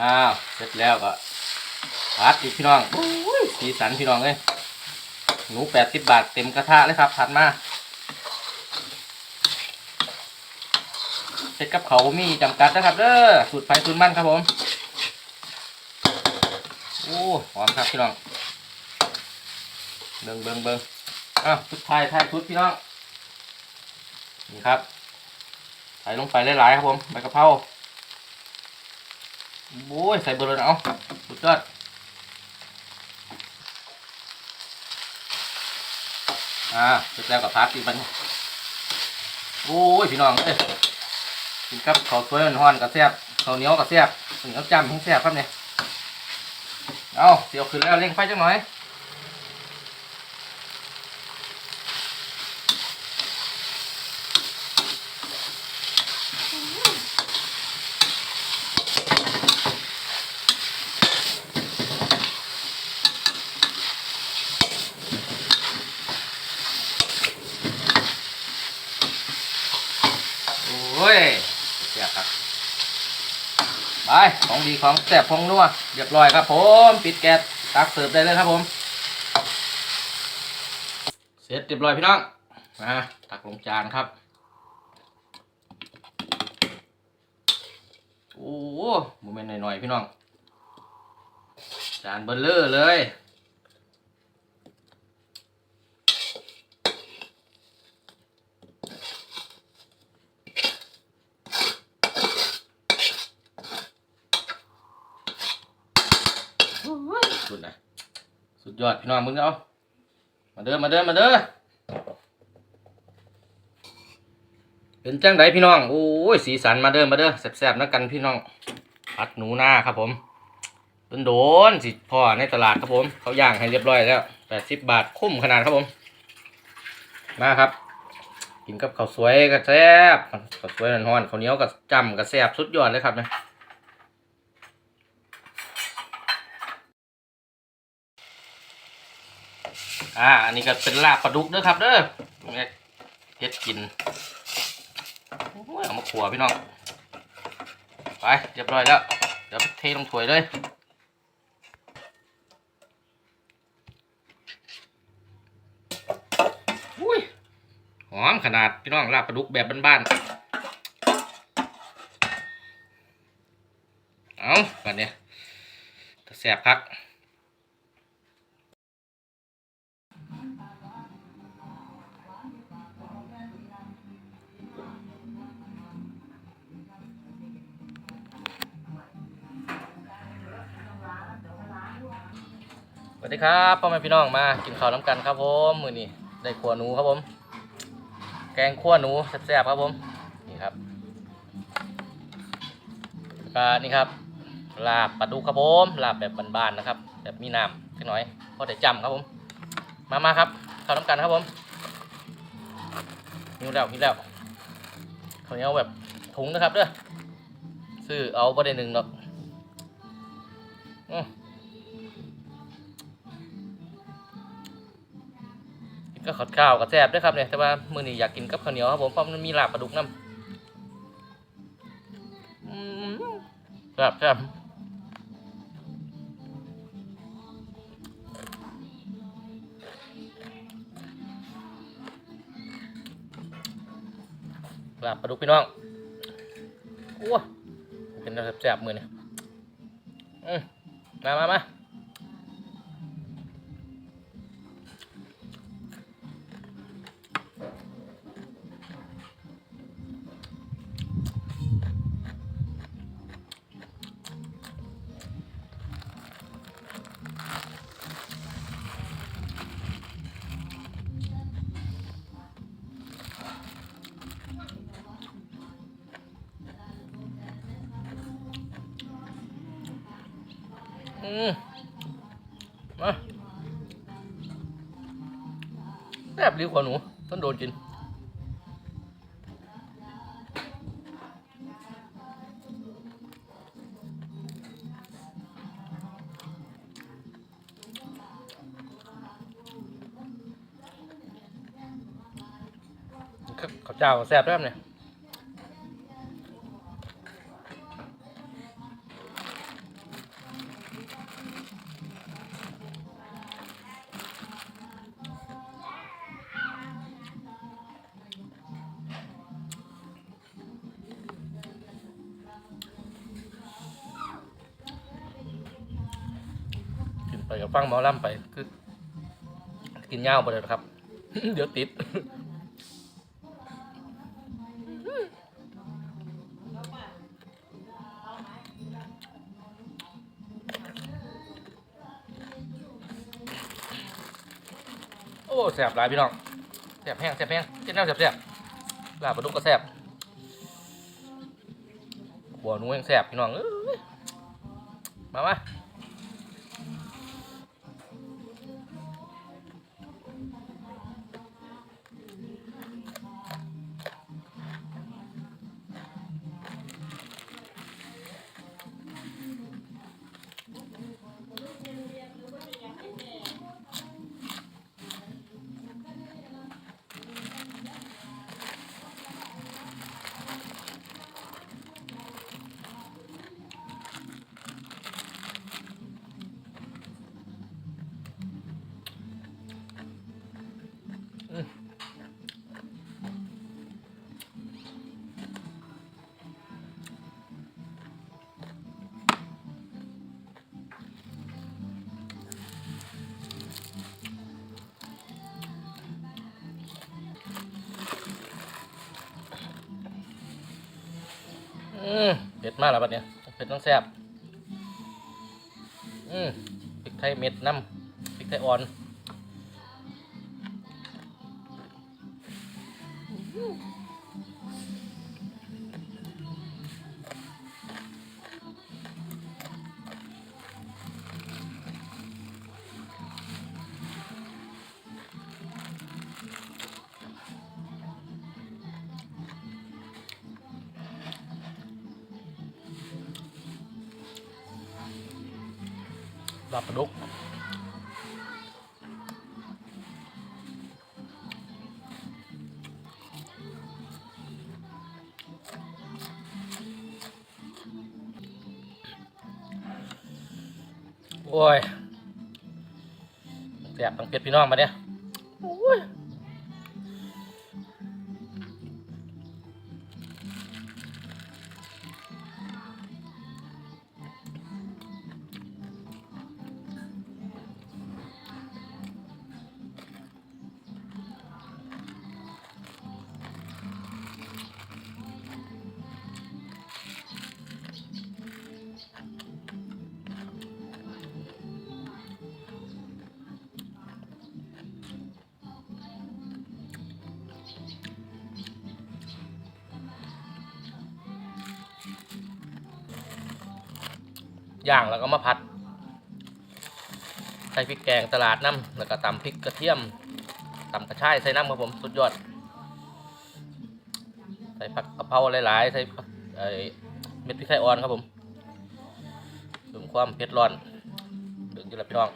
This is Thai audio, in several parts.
อ้าวเสร็จแล้วก็ผัดอีกพี่น้องโอ้ยสีสันพี่น้องเลยหนูแปดสิบบาทเต็มกระทะเลยครับผัดมาเสร็จกับเขาวมีจำกัดนะครับเด้อสูตรไฟสูตรมันครับผมโอ้หอมครับพี่น้องเบิ่งเบิ่งเบิ่งอ้าวสุดท้ายท้ายสุดพี่น้องนี่ครับใส่ลงไปหลายๆครับผมใบกะเพรา โอ้ยใส่เบอร์เลยเอาสุดยอดอ่าเสร็จแล้วกับพัดอีกบันโอ้ยพี่น้องเอ้ยกินกับข้าวสวยห่อนๆกับแซ่บข้าวเหนียวกับแซ่บข้าวเหนียวจ้ำให้แซ่บครับเนี่ยเอาเดี๋ยวขึ้นแล้วเร่งไฟจังหน่อยโอ้ยแซ่บครับไป ของดีของแซ่บของนัวเรียบร้อยครับผมปิดแก๊สตักเสิร์ฟได้เลยครับผม เสร็จเรียบร้อยพี่น้องมาตักลงจานครับโอ้โหมเมนต์หน่อยๆพี่น้องจานเบลเลอร์เลย สุดนะสุ ดยอดพี่น้องมึงเอามาเด้อมาเด้อมาเด้อเป็นจังไดพี่น้องโอ้ยสีสันมาเด้อมาเด้อแซ่บๆนักกันพี่น้องผัดหนูหน้าครับผมโดนสิพ่อในตลาดครับผมเขาย่างให้เรียบร้อยแล้วแปดสิบบาทคุ้มขนาดครับผม มาครับ กินกับข้าวสวยก็แซ่บข้าวสวยร้อนๆข้าวเหนียวก็จำก็แซ่บสุดยอดเลยครับเนี่ย อ่า อันนี้ก็เป็นลาบปลาดุกเด้อครับ เด้อเนี่ยเฮ็ดกินโอ้ยเอามาขัวพี่น้อง ไปเรียบร้อยแล้ว เดี๋ยวเทลงถ้วยเลยอุ้ยหอมขนาดพี่น้องลาบปลาดุกแบบบ้านๆ เอาแบบเนี้ยแสบพัก วัสดีครับพ่อแม่พี่น้องมากินข้าวน้ำกันครับผมมือนี้ได้ขัวหนูครับผม แกงขัวหนูแซ่บๆครับผมนี่ครับก็นี่ครับลาบปลาดุกครับผมลาบแบบบ้านๆนะครับ แบบมีน้ำสักหน่อยพอได้จำครับผม มามาครับข้าวน้ำกันครับผมหิวแล้วหิวแล้วข้าวเหนียวแบบถุงนะครับเด้อซื้อเอาประเด็นหนึ่งเนาะอืม ก็ขอดข้าวกับแซ่บด้วยครับเนี่ยแต่ว่ามื้อนี้อยากกินกับข้าวเหนียวครับผมเพราะมันมีลาบปลาดุกน้ำอืมแซ่บแซ่บลาบปลาดุกพี่น้องอ้เป็นแซ่บๆมือเนี่ยอืมมามามา อืมมาแซ่บดีกว่าหนูต้องโดนกินข้าวเจ้าแซ่บด้วยครับเนี่ย กับฟังหมอลำไปคือกินเหย้าไปเลยครับ เดี๋ยวติดโอ้แสบหลายพี่น้องแสบแห้งแสบแห้งเจ้าแนวแสบแสบลาบปลาดุกก็แสบหัวนูยังแสบพี่น้องเอ้ยมามา อืมเผ็ดมากแล้วบัดเนี้ยเผ็ดต้องแซ่บอืมพริกไทยเม็ดน้ำพริกไทยอ่อน ลาบปลาดุกโอ้ย ย่างแล้วก็มาผัดใส่พริกแกงตลาดน้ำแล้วก็ตำพริกกระเทียมตำกระชายใส่น้ำครับผมสุดยอด ใส่ผักกะเพราหลายๆใส่ไอ้เม็ดพริกไทยอ่อนครับผมถึงความเผ็ดร้อนดึงจะรับพี่น้อง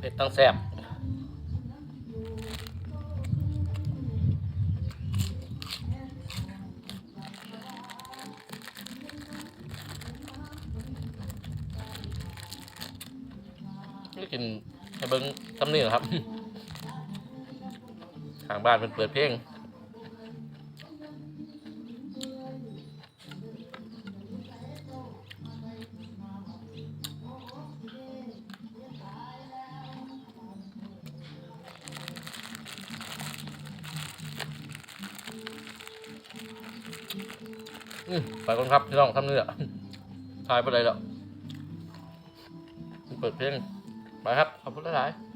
เผ็ดตั้งแซ่บนี่กินให้เบิ้งทำนี่เหรอครับ ทางบ้านเป็นเปิดเพลง อืมไปก่อนครับพี่น้องทำนี่แหละถ่ายไปเลยแล้วเปิดเพลงไปครับ ขอบคุณหลายๆ